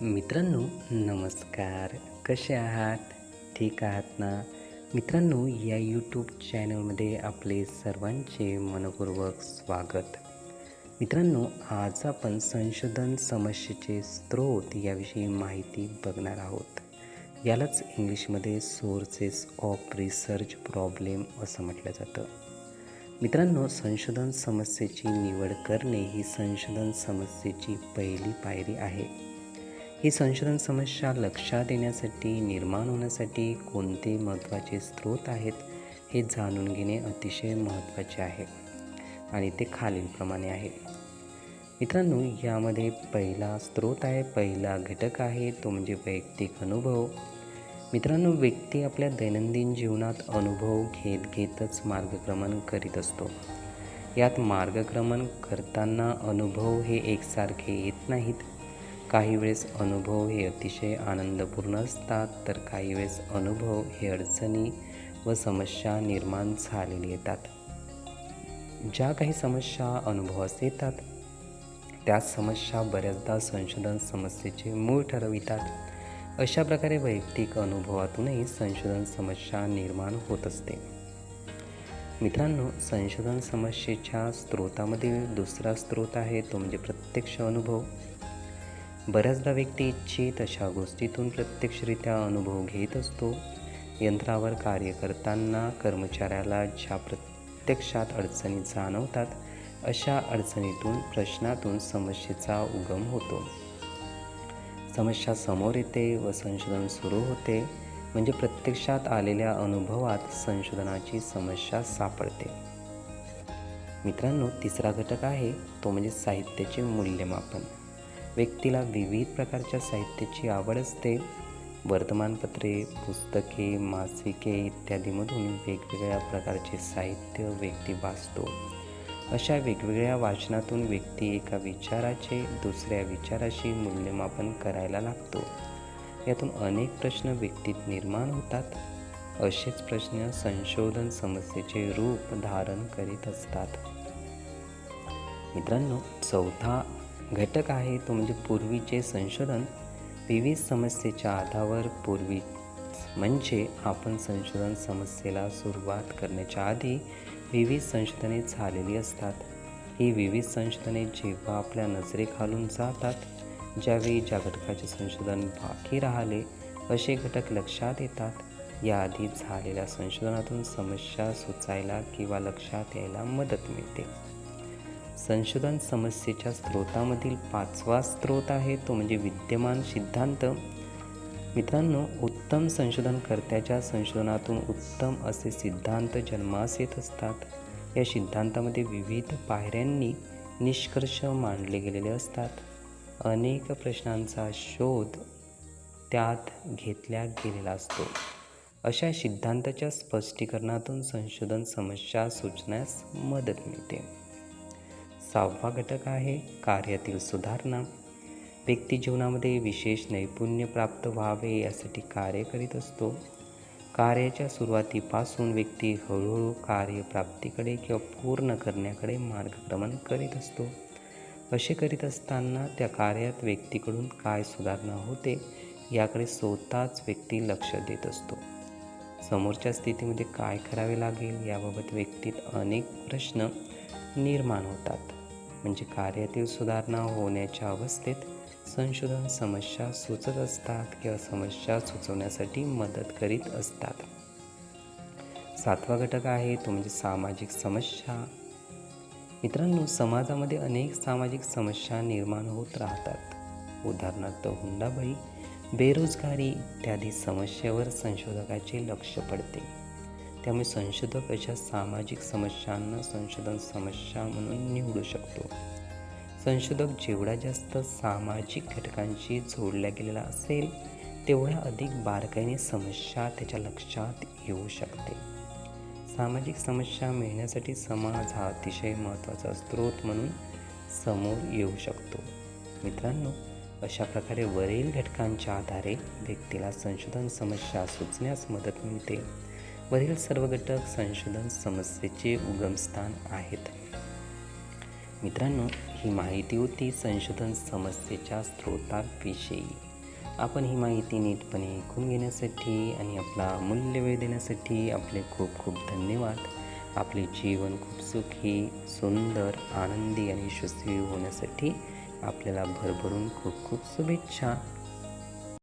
मित्रांनो नमस्कार. कसे आहात? ठीक आहात ना? मित्रांनो या यूट्यूब चॅनलमध्ये आपले सर्वांचे मनपूर्वक स्वागत. मित्रांनो आज आपण संशोधन समस्येचे स्रोत याविषयी माहिती बघणार आहोत. यालाच इंग्लिशमध्ये सोर्सेस ऑफ रिसर्च प्रॉब्लेम असं म्हटलं जातं. मित्रांनो संशोधन समस्येची निवड करणे ही संशोधन समस्येची पहिली पायरी आहे. ही संशोधन समस्या लक्षात येण्यासाठी निर्माण होण्यासाठी कोणते महत्त्वाचे स्रोत आहेत हे जाणून घेणे अतिशय महत्त्वाचे आहे. आणि ते खालीलप्रमाणे आहे. मित्रांनो यामध्ये पहिला स्रोत आहे पहिला घटक आहे तो म्हणजे वैयक्तिक अनुभव. मित्रांनो व्यक्ती आपल्या दैनंदिन जीवनात अनुभव घेत घेतच मार्गक्रमण करीत असतो. यात मार्गक्रमण करताना अनुभव हे एकसारखे येत नाहीत. काही वेळेस अनुभव हे अतिशय आनंदपूर्ण असतात तर काही वेळेस अनुभव हे अडचणी व समस्या निर्माण झालेली येतात. ज्या काही समस्या अनुभवास येतात त्या समस्या बऱ्याचदा संशोधन समस्येचे मूळ ठरवितात. अशा प्रकारे वैयक्तिक अनुभवातूनही संशोधन समस्या निर्माण होत असते. मित्रांनो संशोधन समस्येच्या स्रोतामधील दुसरा स्रोत आहे तो म्हणजे प्रत्यक्ष अनुभव. बऱ्याचदा व्यक्ती इच्छित अशा गोष्टीतून प्रत्यक्षरित्या अनुभव घेत असतो. यंत्रावर कार्य करताना कर्मचाऱ्याला ज्या प्रत्यक्षात अडचणी जाणवतात अशा अडचणीतून प्रश्नातून समस्येचा उगम होतो. समस्या समोर येते व संशोधन सुरू होते म्हणजे प्रत्यक्षात आलेल्या अनुभवात संशोधनाची समस्या सापडते. मित्रांनो तिसरा घटक आहे तो म्हणजे साहित्याचे मूल्यमापन. व्यक्तीला विविध प्रकारच्या साहित्याची आवड असते. वर्तमानपत्रे पुस्तके मासिके इत्यादीमधून वेगवेगळ्या प्रकारचे साहित्य व्यक्ती वाचतो. अशा वेगवेगळ्या वाचनातून व्यक्ती एका विचाराचे दुसऱ्या विचाराशी मूल्यमापन करायला लागतो. यातून अनेक प्रश्न व्यक्तीत निर्माण होतात. असेच प्रश्न संशोधन समस्येचे रूप धारण करीत असतात. मित्रांनो चौथा घटक आहे तो म्हणजे पूर्वीचे संशोधन. विविध समस्येच्या आधारावर पूर्वी म्हणजे आपण संशोधन समस्येला सुरुवात करण्याच्या आधी विविध संशोधने झालेली असतात. ही विविध संशोधने जेव्हा आपल्या नजरेखालून जातात ज्यावेळी ज्या घटकाचे संशोधन बाकी राहिले असे घटक लक्षात येतात. याआधी झालेल्या संशोधनातून समस्या सुचायला किंवा लक्षात यायला मदत मिळते. संशोधन समस्येच्या स्रोतामधील पाचवा स्रोत आहे तो म्हणजे विद्यमान सिद्धांत. मित्रांनो उत्तम संशोधनकर्त्याच्या संशोधनातून उत्तम असे सिद्धांत जन्मास येत असतात. या सिद्धांतामध्ये विविध पायऱ्यांनी निष्कर्ष मांडले गेलेले असतात. अनेक प्रश्नांचा शोध त्यात घेतल्या गेलेला असतो. अशा सिद्धांताच्या स्पष्टीकरणातून संशोधन समस्या सुचण्यास मदत मिळते. सहावा घटक आहे कार्यातील सुधारणा. व्यक्ती जीवनामध्ये विशेष नैपुण्य प्राप्त व्हावे यासाठी कार्य करीत असतो. कार्याच्या सुरुवातीपासून व्यक्ती हळूहळू कार्यप्राप्तीकडे किंवा पूर्ण करण्याकडे मार्गक्रमण करीत असतो. असे करीत असताना त्या कार्यात व्यक्तीकडून काय सुधारणा होते याकडे स्वतःच व्यक्ती लक्ष देत असतो. समोरच्या स्थितीमध्ये काय करावे लागेल याबाबत व्यक्तीत अनेक प्रश्न निर्माण होतात. म्हणजे कार्यातील सुधारणा होण्याच्या अवस्थेत संशोधन समस्या सुचत असतात किंवा समस्या सुचवण्यासाठी मदत करीत असतात. सातवा घटक आहे तो म्हणजे सामाजिक समस्या. मित्रांनो समाजामध्ये अनेक सामाजिक समस्या निर्माण होत राहतात. उदाहरणार्थ हुंडाबळी बेरोजगारी इत्यादी समस्येवर संशोधकाचे लक्ष पडते. त्यामुळे संशोधक अशा सामाजिक समस्यांना संशोधन समस्या म्हणून निवडू शकतो. संशोधक जेवढा जास्त सामाजिक घटकांशी जोडल्या गेलेला असेल तेवढा अधिक बारकाईने समस्या त्याच्या लक्षात येऊ शकते. सामाजिक समस्या मिळण्यासाठी समाज हा अतिशय महत्त्वाचा स्रोत म्हणून समोर येऊ शकतो. मित्रांनो अशा प्रकारे वरील घटकांच्या आधारे व्यक्तीला संशोधन समस्या सुचण्यास मदत मिळते. वरील सर्व घटक संशोधन समस्येचे उगमस्थान आहेत. मित्रांनो ही माहिती होती संशोधन समस्येच्या स्रोताविषयी आपण ही माहिती नीटपणे ऐकून घेण्यासाठी आणि आपला मूल्य वेळ देण्यासाठी आपले खूप खूप धन्यवाद. आपले जीवन खूप सुखी सुंदर आनंदी आणि यशस्वी होण्यासाठी आपल्याला भरभरून खूप खूप शुभेच्छा.